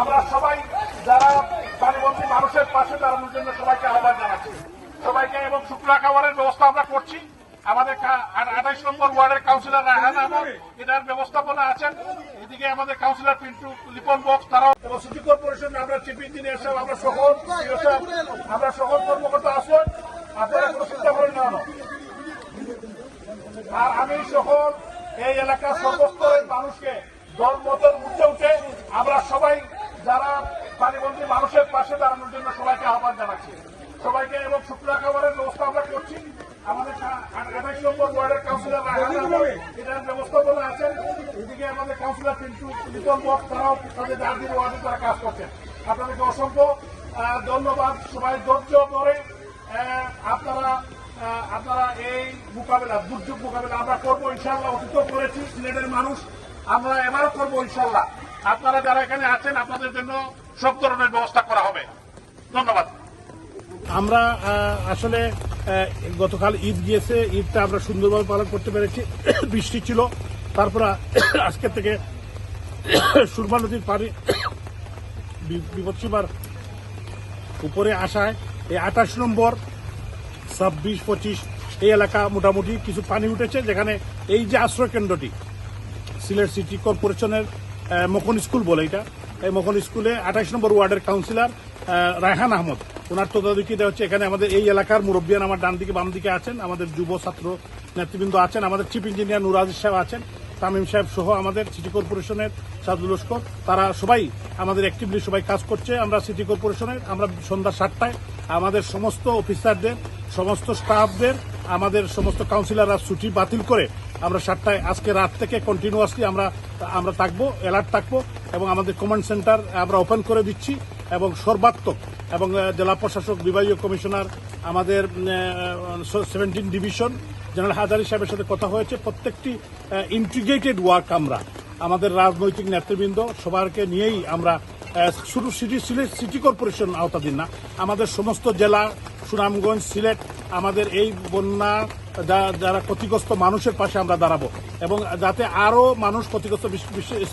আমরা সবাই যারা পানিবন্দী মানুষের পাশে দাঁড়ানোর জন্য সবাইকে আহ্বান জানাচ্ছি সবাইকে এবং শুক্রা খাবারের ব্যবস্থা আমরা করছি আমাদের আঠাইশ নম্বর ওয়ার্ডের কাউন্সিলর রাহান আহমদ এটার ব্যবস্থাপনা আছেন। এদিকে আমাদের কাউন্সিলর পিন্টু লিপন বক্স, তারাও সিটি কর্পোরেশন, আমরা চিফ ইঞ্জিনিয়ার সাহেব, আমরা সকল আমরা সকল কর্মকর্তা আসুন, আপনারা কোনো চিন্তা করেন না আর আমি সকল এই এলাকার সর্বস্তরের মানুষকে দল মতন উঠে উঠে আমরা সবাই যারা পানিবন্দী মানুষের পাশে দাঁড়ানোর জন্য সবাইকে আহ্বান জানাচ্ছি। সবাইকে এবং শুক্লা খাবারের ব্যবস্থা আমরা করছি। আমাদের আঠাইশ নম্বর ওয়ার্ডের কাউন্সিলর রায়হান আহমদ এটার ব্যবস্থাপনা আছেন এদিকে আমাদের কাউন্সিলর বক্স তারাও তাদের জাতীয় ওয়ার্ডে তারা কাজ করছেন। আপনাদেরকে অসংখ্য ধন্যবাদ। সবাই ধৈর্য ধরে আপনারা আপনারা এই মোকাবেলা, দুর্যোগ মোকাবেলা আমরা করব ইনশাল্লাহ অতীত করেছি, সিলেটের মানুষ, আমরা এবারও করব ইনশাল্লাহ আপনারা যারা এখানে আছেন, আপনাদের জন্য সব ধরনের ব্যবস্থা করা হবে। ধন্যবাদ। আমরা আসলে গতকাল ঈদ গিয়েছে, ঈদটা আমরা সুন্দরভাবে পালন করতে পেরেছি। বৃষ্টি ছিল তারপর আজকে থেকে সুরমা নদীর পানি বিপদসীমার উপরে আসায় এই আঠাশ নম্বর, ছাব্বিশ, পঁচিশ এই এলাকা মোটামুটি কিছু পানি উঠেছে, যেখানে এই যে আশ্রয় কেন্দ্রটি, সিলেট সিটি কর্পোরেশনের মখন স্কুল বলে এটা। এই মখন স্কুলে আঠাইশ নম্বর ওয়ার্ডের কাউন্সিলর রায়হান আহমদ। ওনার তদারকিতে হচ্ছে, এখানে আমাদের এই এলাকার মুরব্বিয়ান আমার ডান দিকে বাম দিকে আছেন, আমাদের যুব ছাত্র নেতৃবৃন্দ আছেন, আমাদের চিফ ইঞ্জিনিয়ার নুরাজ সাহেব আছেন। তামিম সাহেব সহ আমাদের সিটি কর্পোরেশনের সাদুল লস্কর, তারা সবাই আমাদের অ্যাক্টিভলি সবাই কাজ করছে। আমরা সিটি কর্পোরেশনের, আমরা সন্ধ্যা সাতটায় আমাদের সমস্ত অফিসারদের, সমস্ত স্টাফদের, আমাদের সমস্ত কাউন্সিলররা ছুটি বাতিল করে আমরা সাতটায় আজকে রাত থেকে কন্টিনিউয়াসলি আমরা আমরা থাকব অ্যালার্ট থাকব এবং আমাদের কমান্ড সেন্টার আমরা ওপেন করে দিচ্ছি এবং সর্বাত্মক এবং জেলা প্রশাসক, বিভাগীয় কমিশনার আমাদের সেভেন্টিন ডিভিশন জেনারেল হাজারি সাহেবের সাথে কথা হয়েছে। প্রত্যেকটি ইন্টিগ্রেটেড ওয়ার্ক আমরা, আমাদের রাজনৈতিক নেতৃবৃন্দ সবারকে নিয়েই আমরা শুধু সিটি সিলেট, সিটি কর্পোরেশন আওতাধীন না, আমাদের সমস্ত জেলা, সুনামগঞ্জ, সিলেট, আমাদের এই বন্যা যারা ক্ষতিগ্রস্ত মানুষের পাশে আমরা দাঁড়াবো। এবং যাতে আরও মানুষ ক্ষতিগ্রস্ত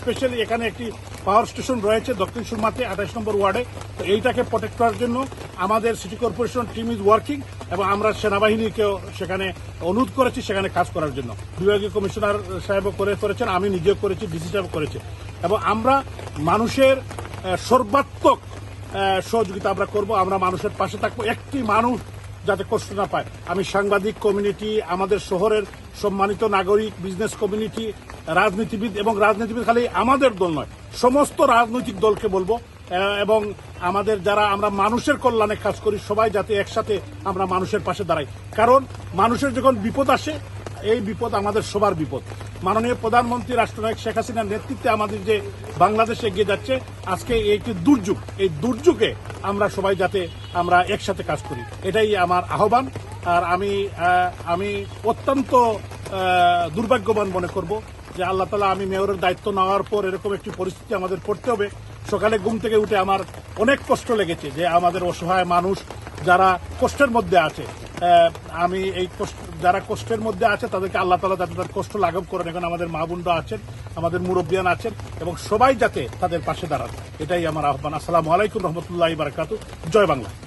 স্পেশালি এখানে একটি পাওয়ার স্টেশন রয়েছে দক্ষিণ সুরমাতে, আঠাশ নম্বর ওয়ার্ডে। তো এইটাকে প্রোটেক্ট করার জন্য আমাদের city corporation team is working এবং আমরা সেনাবাহিনীকেও সেখানে অনুরোধ করেছি সেখানে কাজ করার জন্য। বিভাগীয় কমিশনার সাহেবও করে করেছেন, আমি নিজেও করেছি ডিসি সাহেব করেছে। এবং আমরা মানুষের সর্বাত্মক সহযোগিতা আমরা করব, আমরা মানুষের পাশে থাকব। একটি মানুষ যাতে কষ্ট না পায়। আমি সাংবাদিক কমিউনিটি, আমাদের শহরের সম্মানিত নাগরিক বিজনেস কমিউনিটি রাজনীতিবিদ এবং রাজনীতিবিদ খালি আমাদের দল নয়, সমস্ত রাজনৈতিক দলকে বলব। এবং আমাদের যারা আমরা মানুষের কল্যাণে কাজ করি, সবাই যাতে একসাথে আমরা মানুষের পাশে দাঁড়াই। কারণ মানুষের যখন বিপদ আসে এই বিপদ আমাদের সবার বিপদ। মাননীয় প্রধানমন্ত্রী রাষ্ট্রনায়ক শেখ হাসিনার নেতৃত্বে আমাদের যে বাংলাদেশে এগিয়ে যাচ্ছে, আজকে একটি দুর্যোগ। এই দুর্যোগে আমরা সবাই যাতে আমরা একসাথে কাজ করি। এটাই আমার আহ্বান। আর আমি আমি অত্যন্ত দুর্ভাগ্যবান মনে করব যে আল্লাহ তালা আমি মেয়রের দায়িত্ব নেওয়ার পর এরকম একটি পরিস্থিতি আমাদের পড়তে হবে। সকালে ঘুম থেকে উঠে আমার অনেক কষ্ট লেগেছে যে আমাদের অসহায় মানুষ যারা কষ্টের মধ্যে আছে আমি এই যারা কষ্টের মধ্যে আছে, তাদেরকে আল্লাহ তালা যাতে তার কষ্ট লাঘব করেন। এখন আমাদের মা বোনরা আছেন, আমাদের মুরব্বিয়ান আছেন, এবং সবাই যাতে তাদের পাশে দাঁড়ান, এটাই আমার আহ্বান। আসসালামু আলাইকুম রহমতুল্লাহ বারকাত জয় বাংলা।